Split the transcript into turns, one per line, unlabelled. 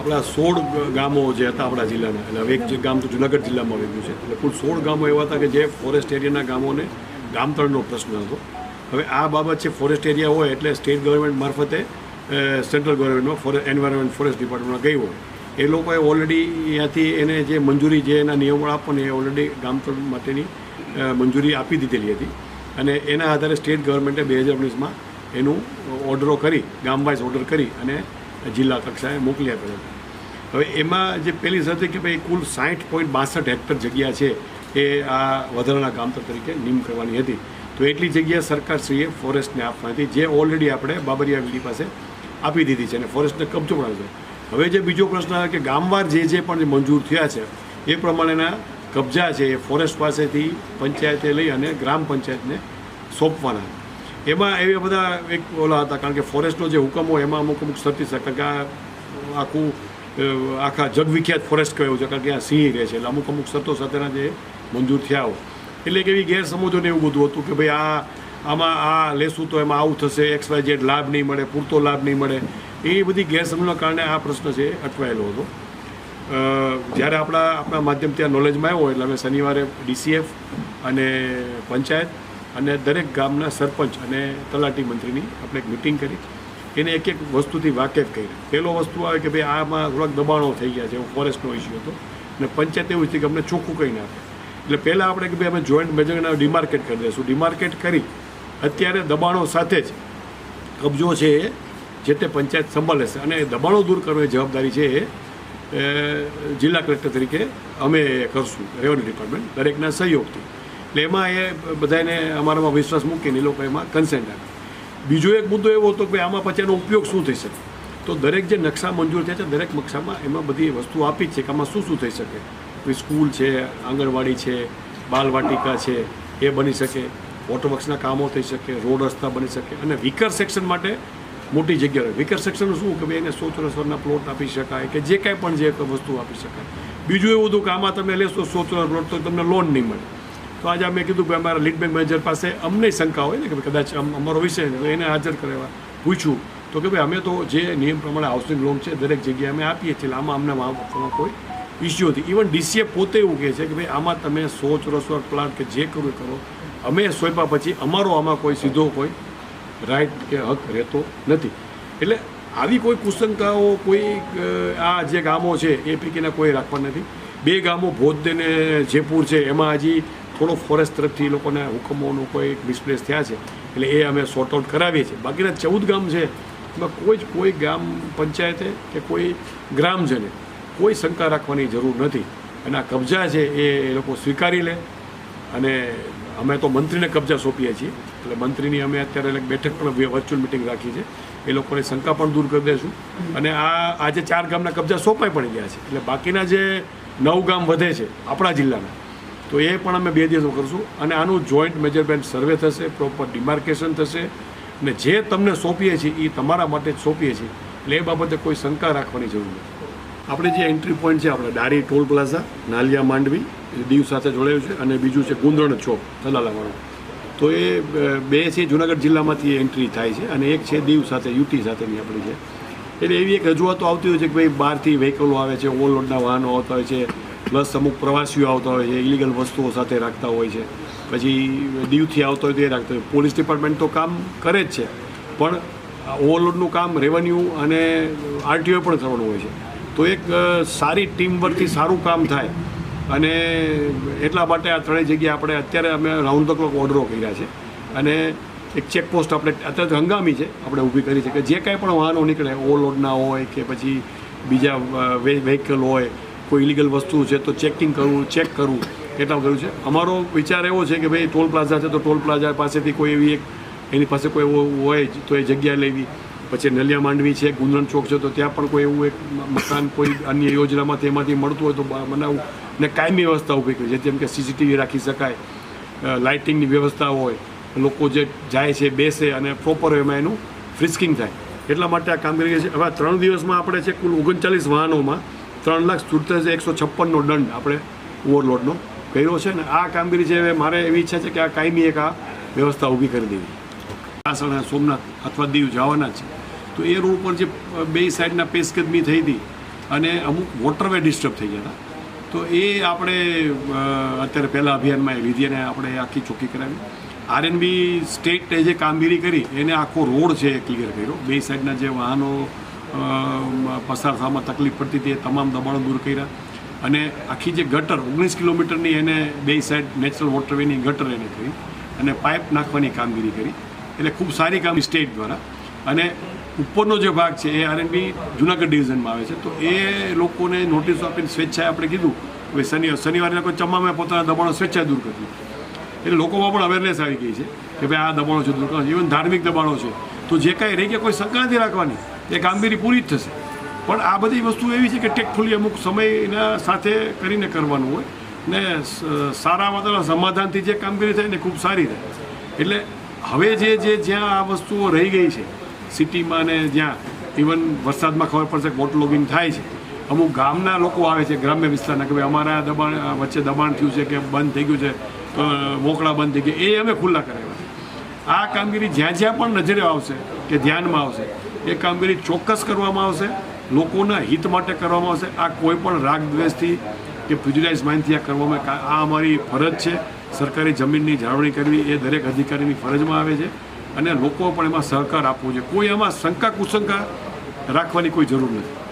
આપણા સોળ ગામો જે હતા આપણા જિલ્લાના એટલે હવે એક ગામ તો જુનાગઢ જિલ્લામાં આવી ગયું છે. એટલે કુલ સોળ ગામો એવા હતા કે જે ફોરેસ્ટ એરિયાના ગામોને ગામતળનો પ્રશ્ન હતો. હવે આ બાબત છે ફોરેસ્ટ એરિયા હોય એટલે સ્ટેટ ગવર્મેન્ટ મારફતે સેન્ટ્રલ ગવર્મેન્ટમાં ફોરેસ્ટ એન્વાયરમેન્ટ ફોરેસ્ટ ડિપાર્ટમેન્ટમાં ગઈ હોય. એ લોકોએ ઓલરેડી ત્યાંથી એને જે મંજૂરી જે એના નિયમો આપવાની એ ઓલરેડી ગામતળ માટેની મંજૂરી આપી દીધેલી હતી. અને એના આધારે સ્ટેટ ગવર્મેન્ટે બે હજાર ઓગણીસમાં એનું ઓર્ડરો કરી ગામ વાઇઝ ઓર્ડર કરી અને જિલ્લા કક્ષાએ મોકલી આપેલા હવે એમાં જે પહેલી હતી કે ભાઈ કુલ સાઠ પોઈન્ટ બાસઠ હેક્ટર જગ્યા છે એ આ વધારાના કામતર તરીકે નિમ કરવાની હતી. તો એટલી જગ્યા સરકારશ્રીએ ફોરેસ્ટને આપવાની હતી. જે ઓલરેડી આપણે બાબરિયા વીડી પાસે આપી દીધી છે અને ફોરેસ્ટને કબજો પણ છે. હવે જે બીજો પ્રશ્ન આવે કે ગામવાર જે જે પણ મંજૂર થયા છે, એ પ્રમાણેના કબજા છે એ ફોરેસ્ટ પાસેથી પંચાયતે લઈ અને ગ્રામ પંચાયતને સોંપવાના. એમાં એવા બધા એક ઓલા હતા, કારણ કે ફોરેસ્ટનો જે હુકમ હોય એમાં અમુક અમુક શરતી છે. કારણ કે આ આખું આખા જગવિખ્યાત ફોરેસ્ટ કહેવું છે, કારણ કે આ સિંહ રહે છે. એટલે અમુક અમુક શરતો સાથેના જે મંજૂર થયા હોય. એટલે કે એવી ગેરસમજો ને એવું બધું હતું કે ભાઈ આ, આમાં આ લેશું તો એમાં આવું થશે એક્સ વાય જેડ લાભ નહીં મળે, પૂરતો લાભ નહીં મળે. એ બધી ગેરસમજના કારણે આ પ્રશ્ન છે, અટવાયેલો હતો. જ્યારે આપણા આપણા માધ્યમ ત્યાં નોલેજમાં આવ્યો એટલે અમે શનિવારે ડીસીએફ અને પંચાયત અને દરેક ગામના સરપંચ અને તલાટી મંત્રીની આપણે એક મિટિંગ કરી. એને એક એક વસ્તુથી વાકેફ કરી. પહેલો વસ્તુ આવે કે ભાઈ આમાં થોડાક દબાણો થઈ ગયા છે ફોરેસ્ટનો ઇસ્યુ હતો. અને પંચાયત એવું છે કે અમને ચોખ્ખું કહી નાખે એટલે પહેલાં આપણે કે ભાઈ અમે જોઈન્ટ મેજરના ડિમાર્કેટ કરી દઈશું. ડિમાર્કેટ કરી અત્યારે દબાણો સાથે જ કબજો છે એ, જે તે પંચાયત સંભાળે છે અને દબાણો દૂર કરવાની જવાબદારી છે એ જિલ્લા કલેક્ટર તરીકે અમે કરશું. રેવન્યુ ડિપાર્ટમેન્ટ દરેકના સહયોગથી. એટલે એમાં એ બધાને અમારામાં વિશ્વાસ મૂકીને એ લોકો એમાં કન્સેન્ટ આપે. બીજો એક મુદ્દો એવો હતો કે આમાં પછી એનો ઉપયોગ શું થઈ શકે? તો દરેક જે નકશા મંજૂર થયા છે, દરેક નકશામાં એમાં બધી વસ્તુ આપી જ છે કે આમાં શું શું થઈ શકે? સ્કૂલ છે, આંગણવાડી છે, બાલવાટિકા છે, એ બની શકે. વોટરવર્ક્સના કામો થઈ શકે, રોડ રસ્તા બની શકે. અને વિકર સેક્શન માટે મોટી જગ્યા હોય. વિકર સેક્શન શું કે ભાઈ એને સો ચોરસવરના પ્લોટ આપી શકાય કે જે કાંઈ પણ જે વસ્તુ આપી શકાય. બીજું એવું હતું કે આમાં તમે લેશો સો ચોરસ પ્લોટ તો તમને લોન નહીં મળે. તો આજે અમે કીધું કે અમારા લીડ બેંક મેનેજર પાસે અમને શંકા હોય ને કે કદાચ અમ- અમારો વિષય એને હાજર કરવા પૂછ્યું તો કે ભાઈ અમે તો જે નિયમ પ્રમાણે હાઉસિંગ લોન છે, દરેક જગ્યાએ અમે આપીએ છીએ આમાં અમને આપવામાં કોઈ ઇસ્યુ હતી ઇવન ડીસીએ પોતે એવું કહે છે કે ભાઈ આમાં તમે સો ચોરસ વર્ગ કે જે કરવું કરો. અમે સોંપ્યા પછી અમારો આમાં કોઈ સીધો કોઈ રાઈટ કે હક રહેતો નથી. એટલે આવી કોઈ કુશંકાઓ, કોઈ આ જે ગામો છે, એ પૈકીના કોઈ રાખવા નથી. બે ગામો ભોજ અને જયપુર છે, એમાં હજી થોડો ફોરેસ્ટ તરફથી એ લોકોના હુકમોનું કોઈ મિસપ્લેસ થયા છે. એટલે એ અમે સોર્ટ આઉટ કરાવીએ છીએ. બાકીના ચૌદ ગામ છે, એમાં કોઈ જ કોઈ ગામ પંચાયતે કે કોઈ ગ્રામજને કોઈ શંકા રાખવાની જરૂર નથી. અને આ કબજા છે એ લોકો સ્વીકારી લે. અને અમે તો મંત્રીને કબજા સોંપીએ છીએ. એટલે મંત્રીની અમે અત્યારે બેઠક પણ વર્ચ્યુઅલ મિટિંગ રાખી છે. એ લોકોની શંકા પણ દૂર કરી દઈશું અને આ આજે ચાર ગામના કબજા સોંપાઈ પણ ગયા છે. એટલે બાકીના જે નવ ગામ વધે છે, આપણા જિલ્લાના તો એ પણ અમે બે દિવસો કરીશું. અને આનું જોઈન્ટ મેજરમેન્ટ સર્વે થશે પ્રોપર ડિમાર્કેશન થશે. અને જે તમને સોંપીએ છીએ એ તમારા માટે જ સોંપીએ છીએ. એટલે એ બાબતે કોઈ શંકા રાખવાની જરૂર નથી. આપણે જે એન્ટ્રી પોઈન્ટ છે, આપણે ડારી ટોલ પ્લાઝા, નાલિયા, માંડવી દીવ સાથે જોડાયું છે. અને બીજું છે, ગુંદરણ ચોક થલાલાવાળું તો એ બે છે, જુનાગઢ જિલ્લામાંથી એન્ટ્રી થાય છે. અને એક છે, દીવ સાથે, યુટી સાથેની આપણી છે. એટલે એવી એક રજૂઆતો આવતી હોય છે કે ભાઈ, બહારથી વ્હીકલો આવે છે ઓવરલોડના વાહનો આવતા હોય છે. પ્લસ અમુક પ્રવાસીઓ આવતા હોય છે ઇલીગલ વસ્તુઓ સાથે રાખતા હોય છે. પછી દીવથી આવતો હોય તો એ રાખતા હોય. પોલીસ ડિપાર્ટમેન્ટ તો કામ કરે જ છે. પણ ઓવરલોડનું કામ રેવન્યુ અને આરટીઓ પણ થવાનું હોય છે. તો એક સારી ટીમ વર્કથી સારું કામ થાય. અને એટલા માટે આ ત્રણેય જગ્યાએ આપણે અત્યારે અમે રાઉન્ડ ધ ક્લોક ઓર્ડરો કર્યા છે. અને એક ચેકપોસ્ટ આપણે અત્યારે હંગામી છે, આપણે ઊભી કરી છે. કે જે કાંઈ પણ વાહનો નીકળે ઓવરલોડના હોય કે પછી બીજા વ્હીકલ હોય કોઈ ઇલીગલ વસ્તુ છે તો ચેકિંગ કરવું ચેક કરવું. એટલા કર્યું છે? અમારો વિચાર એવો છે કે ભાઈ ટોલ પ્લાઝા છે તો ટોલ પ્લાઝા પાસેથી કોઈ એવી એક, એની પાસે કોઈ એવો હોય તો એ જગ્યા લેવી. પછી નલિયા માંડવી છે ગુંદન ચોક છે તો ત્યાં પણ કોઈ એવું એક મકાન, કોઈ અન્ય યોજનામાં તેમાંથી મળતું હોય તો બનાવવું ને કાયમી વ્યવસ્થા ઊભી કરી જેમ કે સીસીટીવી રાખી શકાય. લાઇટિંગની વ્યવસ્થા હોય, લોકો જે જાય છે, બેસે અને પ્રોપર એમાં એનું ફ્રિસ્કિંગ થાય. એટલા માટે આ કામગીરી છે. હવે ત્રણ દિવસમાં આપણે છે કુલ ઓગણચાલીસ વાહનોમાં ત્રણ લાખ સુડતાલીસ એકસો છપ્પનનો દંડ આપણે ઓવરલોડનો કર્યો છે ને આ કામગીરી છે મારે એવી ઈચ્છા છે કે આ કાયમી એક આ વ્યવસ્થા ઊભી કરી દેવી. આસણા સોમનાથ અથવા દીવ જવાના છે. તો એ રોડ પર જે બે સાઈડના પેશકદમી થઈ હતી અને અમુક વોટરવે ડિસ્ટર્બ થઈ ગયા હતા. તો એ આપણે અત્યારે પહેલાં અભિયાનમાં લીધી અને આપણે આખી ચોખ્ખી કરાવી. આરએનબી સ્ટેટે જે કામગીરી કરી, એને આખો રોડ છે એ ક્લિયર કર્યો. બે સાઈડના જે વાહનો પસાર થવામાં તકલીફ પડતી હતી, એ તમામ દબાણો દૂર કર્યા. અને આખી જે ગટર, ઓગણીસ કિલોમીટરની એને બે સાઈડ નેચરલ વોટરવેની ગટર એને કરી અને પાઇપ નાખવાની કામગીરી કરી. એટલે ખૂબ સારી કામ સ્ટેટ દ્વારા. અને ઉપરનો જે ભાગ છે, એ આરએનબી જુનાગઢ ડિવિઝનમાં આવે છે. તો એ લોકોને નોટિસ આપીને સ્વેચ્છાએ આપણે કીધું હવે શનિ શનિવારે કોઈ તમામે પોતાના દબાણો સ્વેચ્છાએ દૂર કરી એટલે લોકોમાં પણ અવેરનેસ આવી ગઈ છે કે ભાઈ આ દબાણો છે, દૂર ઇવન ધાર્મિક દબાણો છે. તો જે કાંઈ રહી ગયા, કોઈ નથી રાખવાની. એ કામગીરી પૂરી જ થશે. પણ આ બધી વસ્તુ એવી છે કે ટેકફુલી અમુક સમયના સાથે કરીને કરવાનું હોય ને સારા વાતાવરણ સમાધાનથી જે કામગીરી થાય ને ખૂબ સારી થાય. એટલે હવે જે જે જ્યાં આ વસ્તુઓ રહી ગઈ છે, સિટીમાં ને જ્યાં ઇવન વરસાદમાં ખબર પડશે વોટ લોગિંગ થાય છે, અમુક ગામના લોકો આવે છે ગ્રામ્ય વિસ્તારના કે ભાઈ અમારા દબાણ વચ્ચે દબાણ થયું છે કે બંધ થઈ ગયું છે મોકળા બંધ થઈ ગયા, એ અમે ખુલ્લા કરાવ્યા. આ કામગીરી જ્યાં જ્યાં પણ નજરે આવશે કે ધ્યાનમાં આવશે એ કામગીરી ચોક્કસ કરવામાં આવશે. લોકોના હિત માટે કરવામાં આવશે. આ કોઈ પણ રાગ દ્વેષથી કે પ્રિજુડાઇઝ માઇન્ડથી આ કરવામાં આ અમારી ફરજ છે. સરકારી જમીનની જાળવણી કરવી એ દરેક અધિકારીની ફરજમાં આવે છે અને લોકો પણ એમાં સહકાર આપવો જોઈએ. કોઈ એમાં શંકા કુશંકા રાખવાની કોઈ જરૂર નથી.